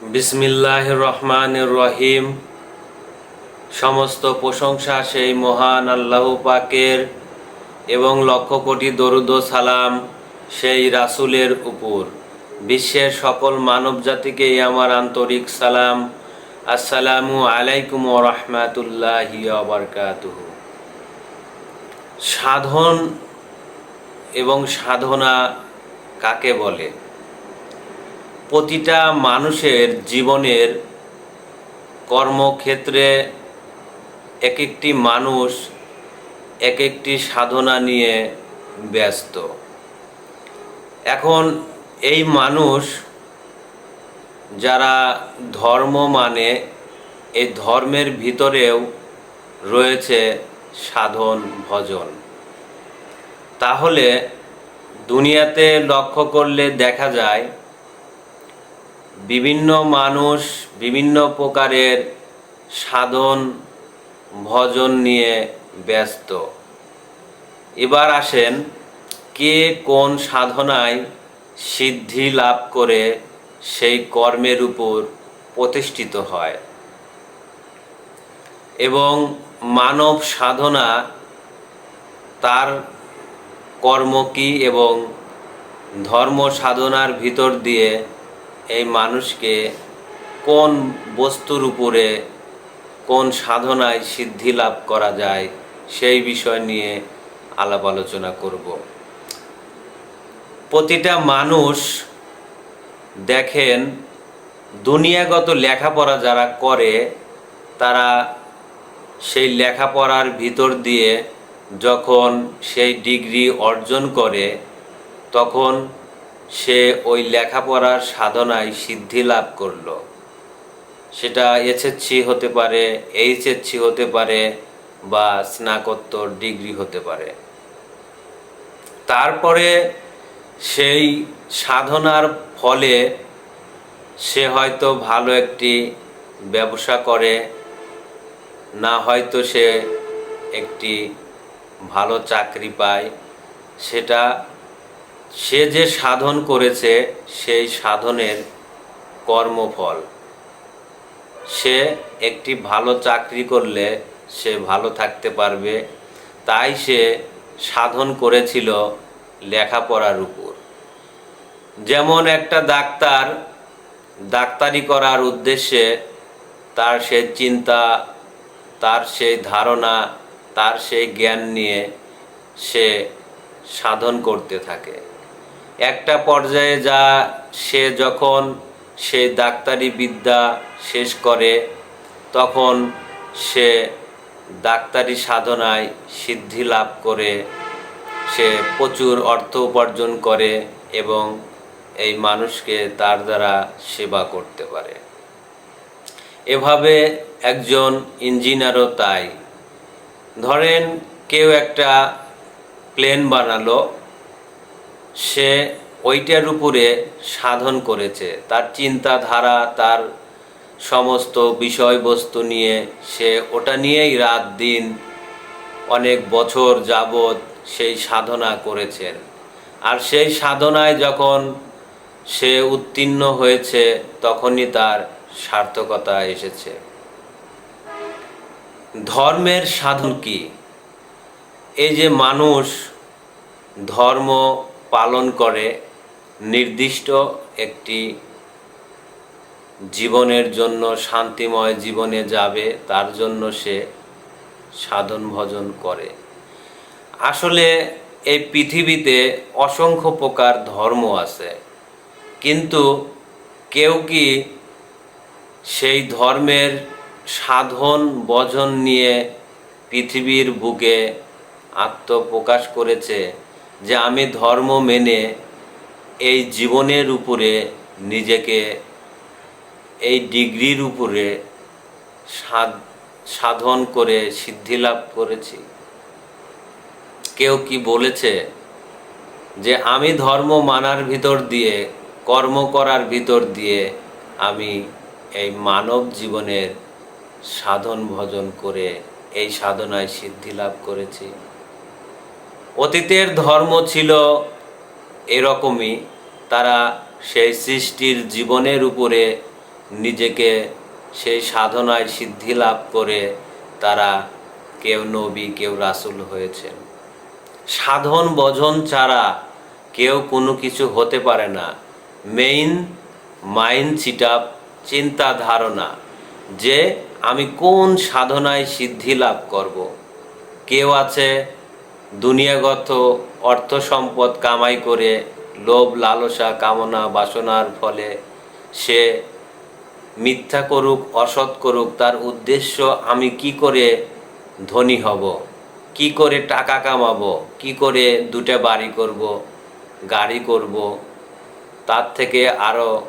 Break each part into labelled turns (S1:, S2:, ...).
S1: বিসমিল্লাহ রহমান রহিম সমস্ত প্রশংসা সেই মহান আল্লাহ পাকের এবং লক্ষ কোটি দরুদ সালাম সেই রাসূলের উপর। বিশ্বের সকল মানব জাতিকে আমার আন্তরিক সালাম। আসসালামু আলাইকুম রহমাতুল্লাহি আবরকাতুহ সাধন এবং সাধনা কাকে বলে? প্রতিটা মানুষের জীবনের কর্মক্ষেত্রে এক একটি মানুষ এক একটি সাধনা নিয়ে ব্যস্ত। এখন এই মানুষ যারা ধর্ম মানে এই ধর্মের ভিতরেও রয়েছে সাধন, ভজন। তাহলে দুনিয়াতে লক্ষ্য করলে দেখা যায় বিভিন্ন মানুষ বিভিন্ন প্রকারের সাধন, ভজন নিয়ে ব্যস্ত। এবার আসেন কে কোন সাধনায় সিদ্ধি লাভ করে সেই কর্মের উপর প্রতিষ্ঠিত হয়। এবং মানব সাধনা তার কর্ম কী এবং ধর্ম সাধনার ভিতর দিয়ে এই মানুষকে কোন বস্তুর উপরে কোন সাধনায় সিদ্ধি লাভ করা যায় সেই বিষয় নিয়ে আলাপ আলোচনা করব। প্রতিটা মানুষ দেখেন, দুনিয়াগত লেখাপড়া যারা করে, তারা সেই লেখাপড়ার ভিতর দিয়ে যখন সেই ডিগ্রি অর্জন করে, তখন সে ওই লেখাপড়ার সাধনায় সিদ্ধি লাভ করল। সেটা এসএসসি হতে পারে, এইচএসসি হতে পারে বা স্নাতকোত্তর ডিগ্রি হতে পারে। তারপরে সেই সাধনার ফলে সে হয়তো ভালো একটি ব্যবসা করে, না হয়তো সে একটি ভালো চাকরি পায়। সেটা সে যে সাধন করেছে, সেই সাধনের কর্মফল। সে একটি ভালো চাকরি করলে সে ভালো থাকতে পারবে। তাই সে সাধন করেছিল লেখাপড়ার উপর। যেমন একটা ডাক্তার ডাক্তারি করার উদ্দেশ্যে তার সে চিন্তা, তার সেই ধারণা, তার সেই জ্ঞান নিয়ে সে সাধন করতে থাকে। একটা পর্যায়ে যা সে যখন সে ডাক্তারি বিদ্যা শেষ করে, তখন সে ডাক্তারি সাধনায় সিদ্ধি লাভ করে, সে প্রচুর অর্থ উপার্জন করে এবং এই মানুষকে তার দ্বারা সেবা করতে পারে। এভাবে একজন ইঞ্জিনিয়ারও তাই। ধরেন কেউ একটা প্লেন বানালো সে ওইটার উপরে সাধন করেছে। তার চিন্তাধারা, তার সমস্ত বিষয়বস্তু নিয়ে সে ওটা নিয়েই রাত দিন অনেক বছর যাবৎ সেই সাধনা করেছেন আর সেই সাধনায় যখন সে উত্তীর্ণ হয়েছে, তখনই তার সার্থকতা এসেছে। ধর্মের সাধন কি? এই যে মানুষ ধর্ম পালন করে নির্দিষ্ট একটি জীবনের জন্য শান্তিময় জীবনে যাবে, তার জন্য সে সাধন ভজন করে। আসলে এই পৃথিবীতে অসংখ্য প্রকার ধর্ম আছে, কিন্তু কেউ কি সেই ধর্মের সাধন ভজন নিয়ে পৃথিবীর বুকে আত্মপ্রকাশ করেছে? যে আমি ধর্ম মেনে এই জীবনের উপরে নিজেকে এই ডিগ্রির উপরে সাধ- সাধন করে, সিদ্ধি লাভ করেছি। কেউ কি বলেছে যে আমি ধর্ম মানার ভিতর দিয়ে, কর্ম করার ভিতর দিয়ে আমি এই মানব জীবনের সাধন ভজন করে, এই সাধনায় সিদ্ধি লাভ করেছি? অতীতের ধর্ম ছিল এরকমই, তারা সেই সৃষ্টির জীবনের উপরে নিজেকে সেই সাধনায় সিদ্ধি লাভ করে তারা কেউ নবী, কেউ রাসুল হয়েছেন সাধন ভজন ছাড়া কেউ কোনো কিছু হতে পারে না মেইন মাইন্ড চিটাপ চিন্তা, ধারণা যে আমি কোন সাধনায় সিদ্ধি লাভ করব। কেউ আছে দুনিয়াগত অর্থ সম্পদ কামাই করে লোভ, লালসা, কামনা, বাসনার ফলে সে মিথ্যা করুক, অসৎ করুক, তার উদ্দেশ্য আমি কি করে ধনী হব? কি করে টাকা কামাবো? কি করে দুটা বাড়ি করব? গাড়ি করব? তার থেকে আরও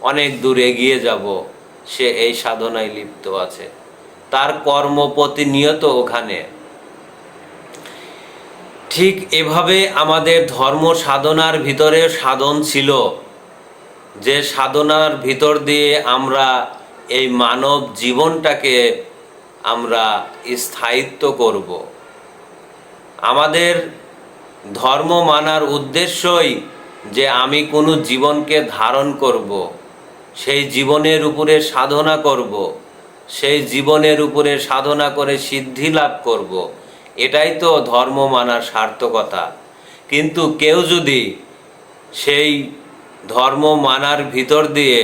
S1: অনেক দূর এগিয়ে যাব। সে এই সাধনায় লিপ্ত আছে। তার কর্ম প্রতিনিয়ত ওখানে। ঠিক এভাবে আমাদের ধর্ম সাধনার ভিতরে সাধন ছিল। যে সাধনার ভিতর দিয়ে আমরা এই মানব জীবনটাকে আমরা স্থায়িত্ব করব। আমাদের ধর্ম মানার উদ্দেশ্যই যে আমি কোনো জীবনকে ধারণ করব, সেই জীবনের উপরে সাধনা করব, সেই জীবনের উপরে সাধনা করে সিদ্ধি লাভ করব। এটাই তো ধর্ম মানার সার্থকতা। কিন্তু কেউ যদি সেই ধর্ম মানার ভিতর দিয়ে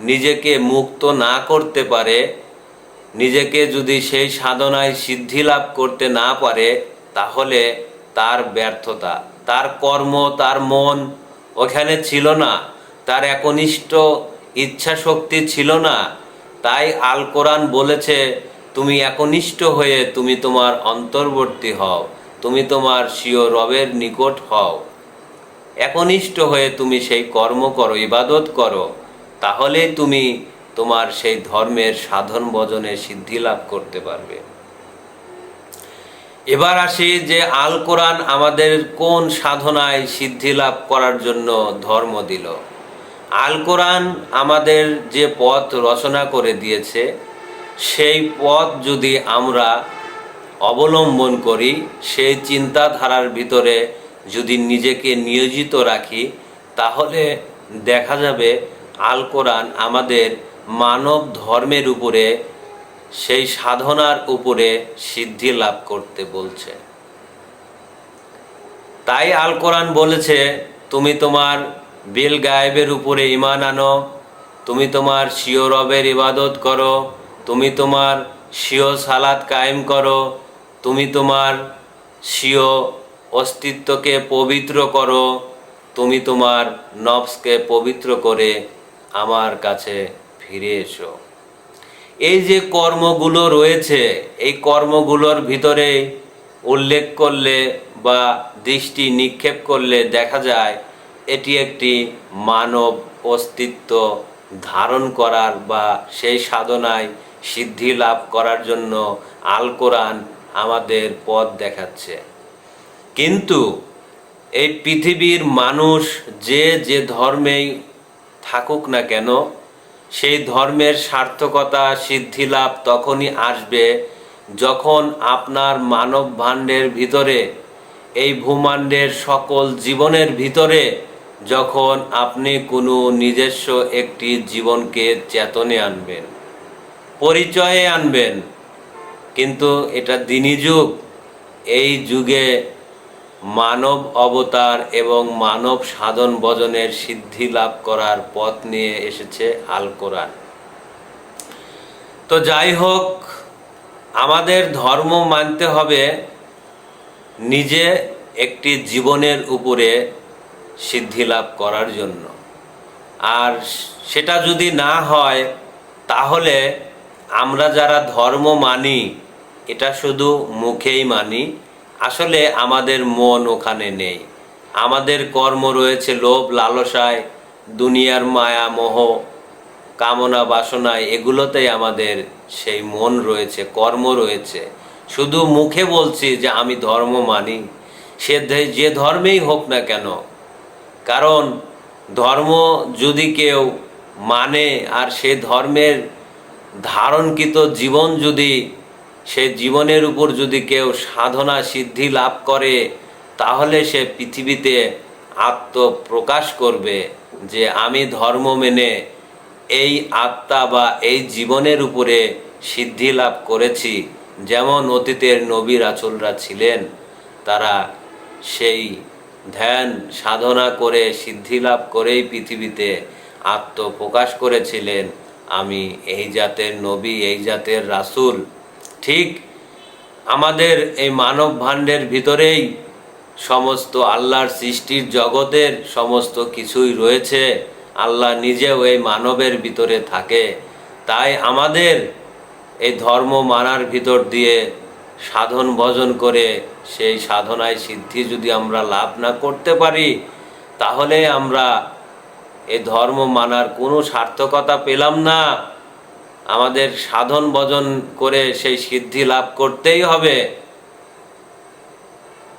S1: নিজেকে মুক্ত না করতে পারে, নিজেকে যদি সেই সাধনায় সিদ্ধি লাভ করতে না পারে, তাহলে তার ব্যর্থতা, তার কর্ম, তার মন ওখানে ছিল না, তার একনিষ্ঠ ইচ্ছা শক্তি ছিল না। তাই আল কোরআন বলেছে তুমি একনিষ্ঠ হয়ে তুমি তোমার অন্তর্বর্তী হও, তুমি তোমার স্বীয় রবের নিকট হও। একনিষ্ঠ হয়ে তুমি সেই কর্ম করো, ইবাদত করো, তাহলেই তুমি তোমার সেই ধর্মের সাধন ভজনে সিদ্ধি লাভ করতে পারবে। এবার আসি যে আল কোরআন আমাদের কোন সাধনায় সিদ্ধি লাভ করার জন্য ধর্ম দিল। আল কোরআন আমাদের যে পথ রচনা করে দিয়েছে সেই পথ যদি আমরা অবলম্বন করি, সেই চিন্তাধারার ভিতরে যদি নিজেকে নিয়োজিত রাখি, তাহলে দেখা যাবে আল কোরআন আমাদের মানব ধর্মের উপরে, সেই সাধনার উপরে সিদ্ধি লাভ করতে বলছে। তাই আল কোরআন বলেছে, তুমি তোমার বিল গায়েবের উপরে ইমান আনো, তুমি তোমার শিও রবের ইবাদত করো তুমি তোমার শিও সালাত কায়েম করো, তুমি তোমার স্বীয় অস্তিত্বকে পবিত্র করো, তুমি তোমার নফসকে পবিত্র করে আমার কাছে ফিরে এসো। এই যে কর্মগুলো রয়েছে, এই কর্মগুলোর ভিতরে উল্লেখ করলে বা দৃষ্টি নিক্ষেপ করলে দেখা যায়, এটি একটি মানব অস্তিত্ব ধারণ করার বা সেই সাধনায় সিদ্ধি লাভ করার জন্য আল কোরআন আমাদের পথ দেখাচ্ছে। কিন্তু এই পৃথিবীর মানুষ যে যে ধর্মেই থাকুক না কেন, সেই ধর্মের সার্থকতা, সিদ্ধি লাভ তখনই আসবে যখন আপনার মানব ভাণ্ডের ভিতরে, এই ভূমাণ্ডের সকল জীবনের ভিতরে যখন আপনি কোনো নিজস্ব একটি জীবনকে চেতনে আনবেন। পরিচয়ে আনবেন। কিন্তু এটা দিনী যুগ। এই যুগে মানব অবতার এবং মানব সাধন ভজনের সিদ্ধি লাভ করার পথ নিয়ে এসেছে আল কোরআন। তো যাই হোক, আমাদের ধর্ম মানতে হবে নিজে একটি জীবনের উপরে সিদ্ধি লাভ করার জন্য। আর সেটা যদি না হয়, তাহলে আমরা যারা ধর্ম মানি, এটা শুধু মুখেই মানি, আসলে আমাদের মন ওখানে নেই। আমাদের কর্ম রয়েছে লোভ, লালসায়, দুনিয়ার মায়া, মোহ, কামনা বাসনায় এগুলোতেই আমাদের সেই মন রয়েছে, কর্ম রয়েছে। শুধু মুখে বলছি যে আমি ধর্ম মানি, সে যে ধর্মেই হোক না কেন, কারণ ধর্ম যদি কেউ মানে আর সে ধর্মের ধারণকৃত জীবন যদি, সে জীবনের উপর যদি কেউ সাধনা সিদ্ধি লাভ করে, তাহলে সে পৃথিবীতে আত্মপ্রকাশ করবে যে আমি ধর্ম মেনে এই আত্মা বা এই জীবনের উপরে সিদ্ধি লাভ করেছি। যেমন অতীতের নবী রাচুলরা ছিলেন, তারা সেই ধ্যান, সাধনা করে সিদ্ধি লাভ করেই পৃথিবীতে আত্মপ্রকাশ করেছিলেন। আমি এই জাতের নবী, এই জাতের রাসুল। ঠিক আমাদের এই মানব ভাণ্ডের ভিতরেই সমস্ত আল্লাহর সৃষ্টির জগতের সমস্ত কিছুই রয়েছে। আল্লাহ নিজেও এই মানবের ভিতরে থাকে। তাই আমাদের এই ধর্ম মানার ভিতর দিয়ে সাধন ভজন করে সেই সাধনায় সিদ্ধি যদি আমরা লাভ না করতে পারি, তাহলে আমরা এই ধর্ম মানার কোনো সার্থকতা পেলাম না। আমাদের সাধন ভজন করে সেই সিদ্ধি লাভ করতেই হবে।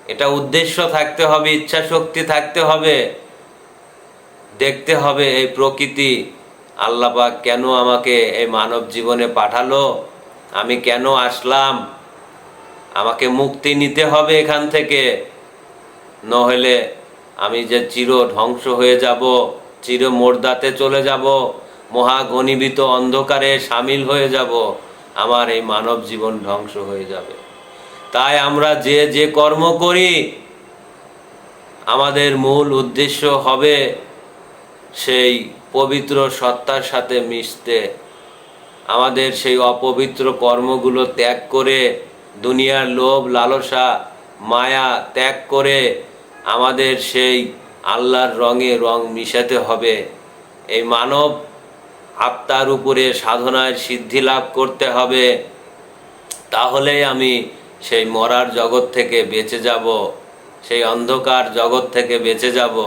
S1: এটা উদ্দেশ্য থাকতে হবে, ইচ্ছা শক্তি থাকতে হবে। দেখতে হবে এই প্রকৃতি। আল্লাপাক কেন আমাকে এই মানব জীবনে পাঠালো? আমি কেন আসলাম? আমাকে মুক্তি নিতে হবে এখান থেকে। নইলে আমি যে চির ধ্বংস হয়ে যাব। চির মোর্দাতে চলে যাব, মহাঘনীভূত অন্ধকারে সামিল হয়ে যাব, আমার এই মানব জীবন ধ্বংস হয়ে যাবে। তাই আমরা যে যে কর্ম করি, আমাদের মূল উদ্দেশ্য হবে সেই পবিত্র সত্তার সাথে মিশতে। আমাদের সেই অপবিত্র কর্মগুলো ত্যাগ করে, দুনিয়ার লোভ, লালসা, মায়া ত্যাগ করে, আমাদের সেই আল্লাহর রঙে রং মিশাতে হবে। এই মানব আত্মার উপরে সাধনায় সিদ্ধি লাভ করতে হবে। তাহলেই আমি সেই মরার জগৎ থেকে বেঁচে যাব, সেই অন্ধকার জগৎ থেকে বেঁচে যাব।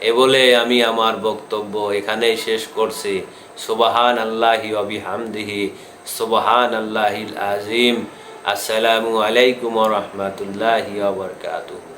S1: এ বলে আমি আমার বক্তব্য এখানেই শেষ করছি। সুবাহান আল্লাহি অবিহামদিহি সুবাহান আল্লাহিল আজিম। আসসালামু আলাইকুম রহমতুল্লাহি ওবরকাতুহু